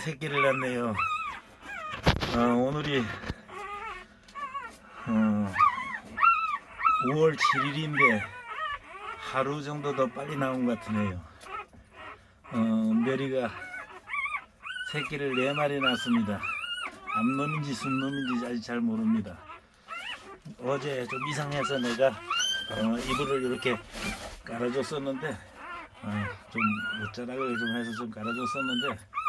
새끼를 낳네요. 어, 오늘이 어, 5월 7일인데 하루 정도 더 빨리 나온 것 같으네요. 어, 은별이가 새끼를 네 마리 낳았습니다. 암놈인지 순놈인지 아직 잘 모릅니다. 어제 좀 이상해서 내가 어, 이불을 이렇게 깔아줬었는데 어, 좀 못자락을 좀 해서 좀 깔아줬었는데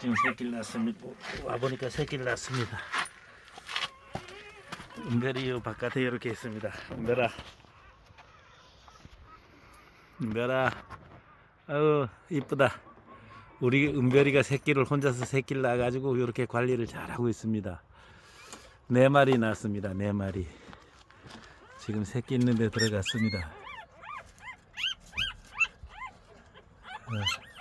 지금 새끼를 낳습니다. 와 보니까 새끼를 낳습니다. 은별이 요 바깥에 이렇게 있습니다. 은별아, 은별아, 아유 이쁘다. 우리 은별이가 새끼를 혼자서 새끼를 낳아가지고 이렇게 관리를 잘하고 있습니다. 네 마리 낳았습니다. 네 마리. 지금 새끼 있는데 들어갔습니다. 어.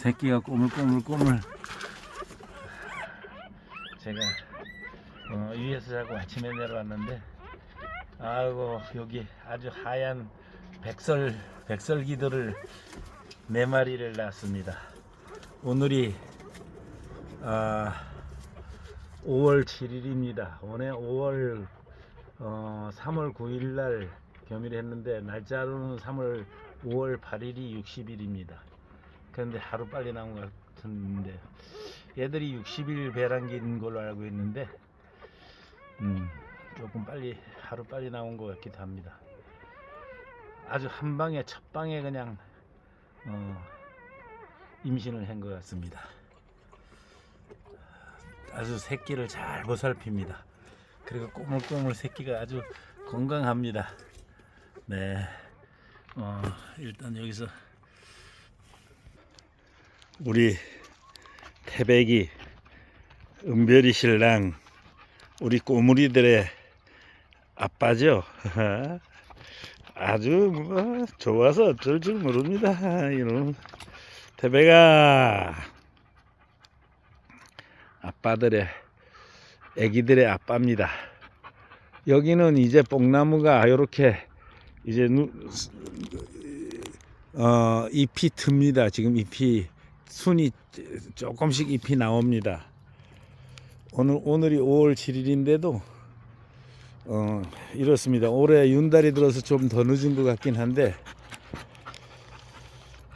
새끼가 꼬물꼬물꼬물 제가 어, 위에서 자고 아침에 내려왔는데 아이고 여기 아주 하얀 백설 백설기들을 네 마리를 낳았습니다. 오늘이 아, 5월 7일입니다. 오늘 5월 어, 3월 9일 날 겸일했는데 날짜로는 3월 5월 8일이 60일입니다. 그런데 하루 빨리 나온 것 같은데 얘들이 60일 배란기인 걸로 알고 있는데 음, 조금 빨리 하루 빨리 나온 것 같기도 합니다. 아주 한 방에 첫 방에 그냥 어, 임신을 한 것 같습니다. 아주 새끼를 잘 보살핍니다. 그리고 꼬물꼬물 새끼가 아주 건강합니다. 네, 어, 일단 여기서 우리 태백이 은별이 신랑 우리 꼬물이들의 아빠죠. 아주 뭐 좋아서 어쩔 줄 모릅니다. 이놈 태백아 아빠들의 애기들의 아빠입니다. 여기는 이제 뽕나무가 이렇게 이제 누, 어, 잎이 듭니다. 지금 잎이 순이 조금씩 잎이 나옵니다. 오늘 오늘이 5월 7일인데도 어, 이렇습니다. 올해 윤달이 들어서 좀 더 늦은 것 같긴 한데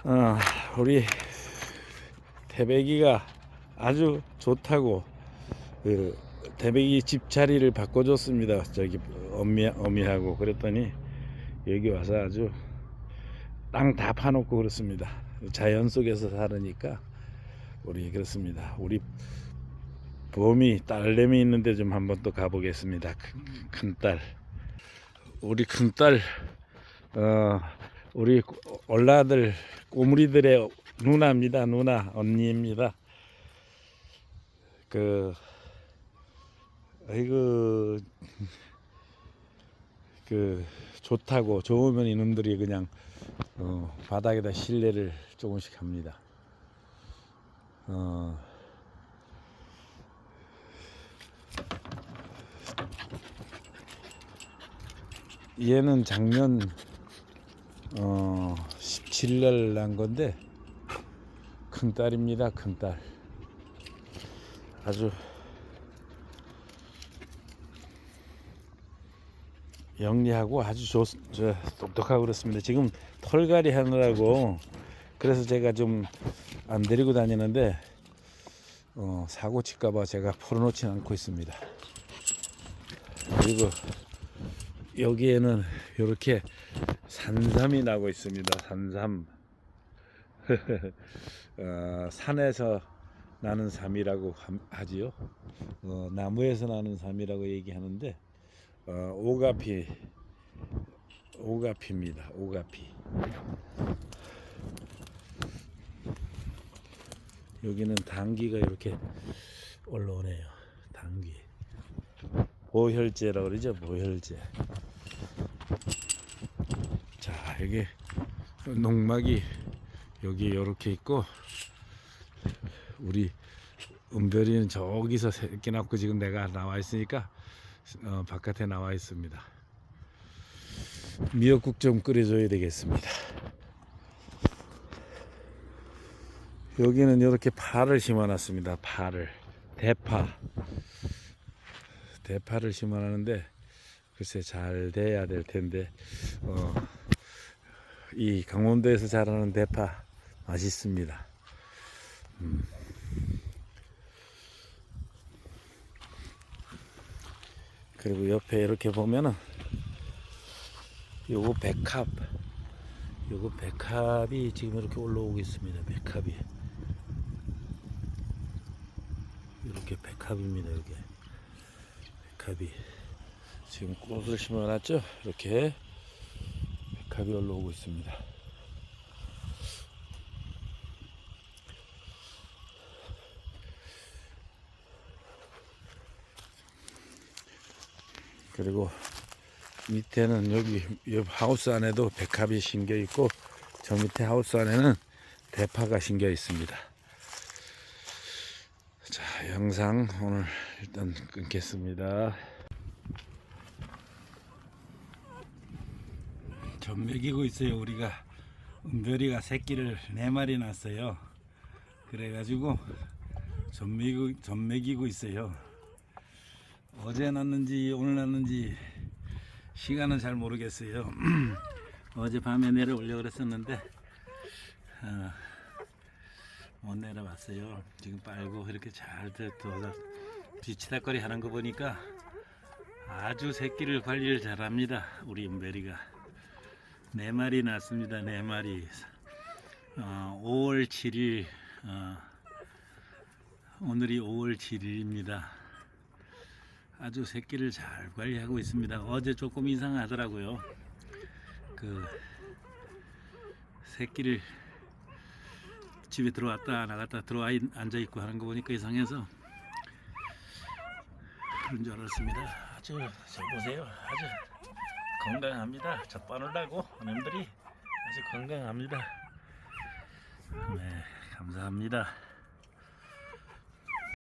어, 우리 태백이가 아주 좋다고 그 태백이 집 자리를 바꿔줬습니다. 저기 어미 어미하고 그랬더니 여기 와서 아주 땅 다 파놓고 그렇습니다. 자연 속에서 살으니까 우리 그렇습니다. 우리 봄이 딸내미 있는데 좀 한번 또 가보겠습니다. 큰 딸, 우리 큰 딸, 어, 우리 올라들 꼬물이들의 누나입니다. 누나 언니입니다. 그 아이고 그 좋다고 좋으면 이놈들이 그냥 어, 바닥에다 실내를 조금씩 합니다. 어, 얘는 작년 어, 17일 날난 건데 큰 딸입니다. 큰 딸. 아주 영리하고 아주 좋, 저, 똑똑하고 그렇습니다. 지금 털갈이 하느라고 그래서 제가 좀 안 데리고 다니는데 어, 사고 칠까봐 제가 풀어놓지 않고 있습니다. 그리고 여기에는 이렇게 산삼이 나고 있습니다. 산삼. 어, 산에서 나는 삼이라고 함- 하지요. 어, 나무에서 나는 삼이라고 얘기하는데 어, 오가피 오가피입니다. 오가피. 여기는 당귀가 이렇게 올라오네요. 당귀. 보혈제라고 그러죠. 보혈제. 자, 여기 농막이 여기 이렇게 있고 우리 은별이는 저기서 새끼 낳고 지금 내가 나와 있으니까 어, 바깥에 나와 있습니다. 미역국 좀 끓여줘야 되겠습니다. 여기는 이렇게 파를 심어놨습니다. 파를 대파 대파를 심어놨는데 글쎄 잘 돼야 될 텐데 어, 이 강원도에서 자라는 대파 맛있습니다. 음. 그리고 옆에 이렇게 보면은 요거 백합 요거 백합이 지금 이렇게 올라오고 있습니다. 백합이 이렇게 백합입니다. 이렇게 백합이 지금 꽃을 심어놨죠? 이렇게 백합이 올라오고 있습니다. 그리고 밑에는 여기 옆 하우스 안에도 백합이 심겨 있고 저 밑에 하우스 안에는 대파가 심겨 있습니다. 자, 영상 오늘 일단 끊겠습니다. 전 먹이고 있어요. 우리가 은별이가 새끼를 네 마리 낳았어요. 그래가지고 전 먹이고 있어요. 어제 났는지 오늘 났는지 시간은 잘 모르겠어요. 어제 밤에 내려오려고 그랬었는데 어, 못 내려왔어요. 지금 빨고 이렇게 잘 뒤치다거리 하는 거 보니까 아주 새끼를 관리를 잘합니다. 우리 은별이가 네 마리 낳습니다. 네 마리. 어, 5월 7일 어, 오늘이 5월 7일입니다. 아주 새끼를 잘 관리하고 있습니다. 어제 조금 이상하더라고요. 그 새끼를 집에 들어왔다 나갔다 들어와 있- 앉아 있고 하는 거 보니까 이상해서 그런 줄 알았습니다. 아주 저 보세요. 아주 건강합니다. 젖바늘라고 놈들이 아주 건강합니다. 네, 감사합니다.